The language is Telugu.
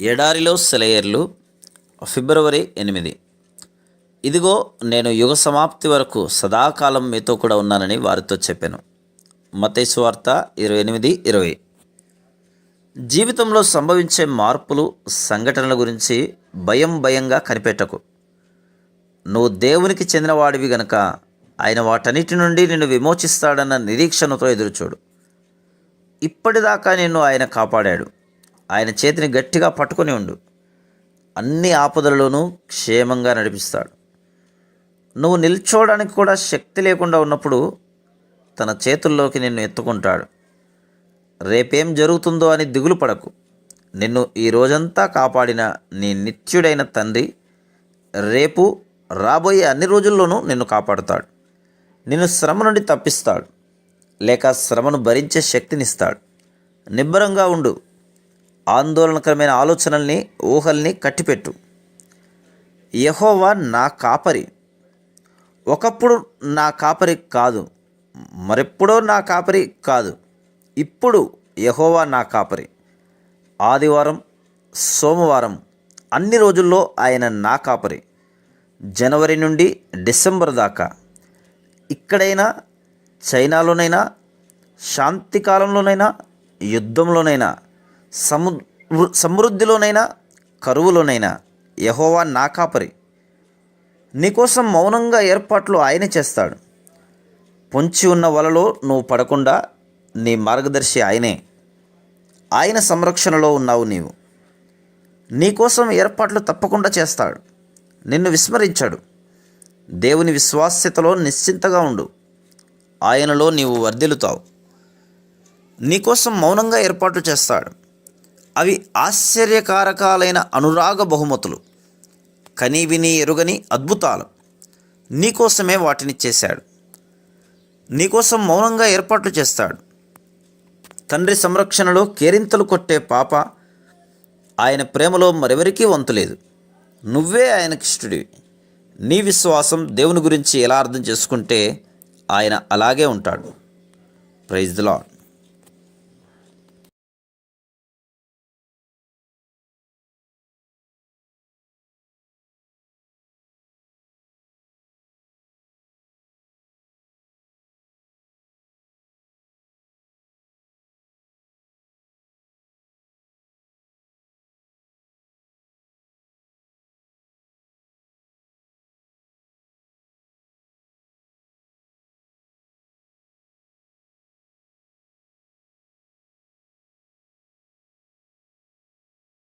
ఎడారిలో సెలయర్లు ఫిబ్రవరి ఎనిమిది. ఇదిగో నేను యుగ సమాప్తి వరకు సదాకాలం మీతో కూడా ఉన్నానని వారితో చెప్పాను. మతేసు వార్త ఇరవై ఎనిమిది ఇరవై. జీవితంలో సంభవించే మార్పులు సంఘటనల గురించి భయం భయంగా కనిపెట్టకు. నువ్వు దేవునికి చెందినవాడివి గనక ఆయన వాటన్నిటి నుండి నిన్ను విమోచిస్తాడన్న నిరీక్షణతో ఎదురుచూడు. ఇప్పటిదాకా నిన్ను ఆయన కాపాడాడు. ఆయన చేతిని గట్టిగా పట్టుకొని ఉండు. అన్ని ఆపదలలోనూ క్షేమంగా నడిపిస్తాడు. నువ్వు నిల్చోవడానికి కూడా శక్తి లేకుండా ఉన్నప్పుడు తన చేతుల్లోకి నిన్ను ఎత్తుకుంటాడు. రేపేం జరుగుతుందో అని దిగులు పడకు. నిన్ను ఈ రోజంతా కాపాడిన నీ నిత్యుడైన తండ్రి రేపు రాబోయే అన్ని రోజుల్లోనూ నిన్ను కాపాడుతాడు. నిన్ను శ్రమ నుండి తప్పిస్తాడు. లేక శ్రమను భరించే శక్తినిస్తాడు. నిబ్బరంగా ఉండు. ఆందోళనకరమైన ఆలోచనల్ని ఊహల్ని కట్టిపెట్టు. యహోవా నా కాపరి. ఒకప్పుడు నా కాపరి కాదు. మరెప్పుడో నా కాపరి కాదు. ఇప్పుడు యహోవా నా కాపరి. ఆదివారం సోమవారం అన్ని రోజుల్లో ఆయన నా కాపరి. జనవరి నుండి డిసెంబర్ దాకా. ఇక్కడైనా చైనాలోనైనా శాంతి కాలంలోనైనా యుద్ధంలోనైనా సము సమృద్ధిలోనైనా కరువులోనైనా యహోవా నా కాపరి. నీకోసం మౌనంగా ఏర్పాట్లు ఆయనే చేస్తాడు. పొంచి ఉన్న వలలో నువ్వు పడకుండా నీ మార్గదర్శి ఆయనే. ఆయన సంరక్షణలో ఉన్నావు నీవు. నీకోసం ఏర్పాట్లు తప్పకుండా చేస్తాడు. నిన్ను విస్మరించాడు. దేవుని విశ్వాస్యతలో నిశ్చింతగా ఉండు. ఆయనలో నీవు వర్ధిల్లుతావు. నీకోసం మౌనంగా ఏర్పాట్లు చేస్తాడు. అవి ఆశ్చర్యకారకాలైన అనురాగ బహుమతులు. కనీవిని ఎరుగని అద్భుతాలు నీకోసమే వాటిని చేశాడు. నీకోసం మౌనంగా ఏర్పాట్లు చేస్తాడు. తండ్రి సంరక్షణలో కేరింతలు కొట్టే పాప ఆయన ప్రేమలో మరెవరికీ వంతులేదు నువ్వే ఆయనకిష్టుడివి నీ విశ్వాసం దేవుని గురించి ఎలా అర్థం చేసుకుంటే ఆయన అలాగే ఉంటాడు. Praise the lord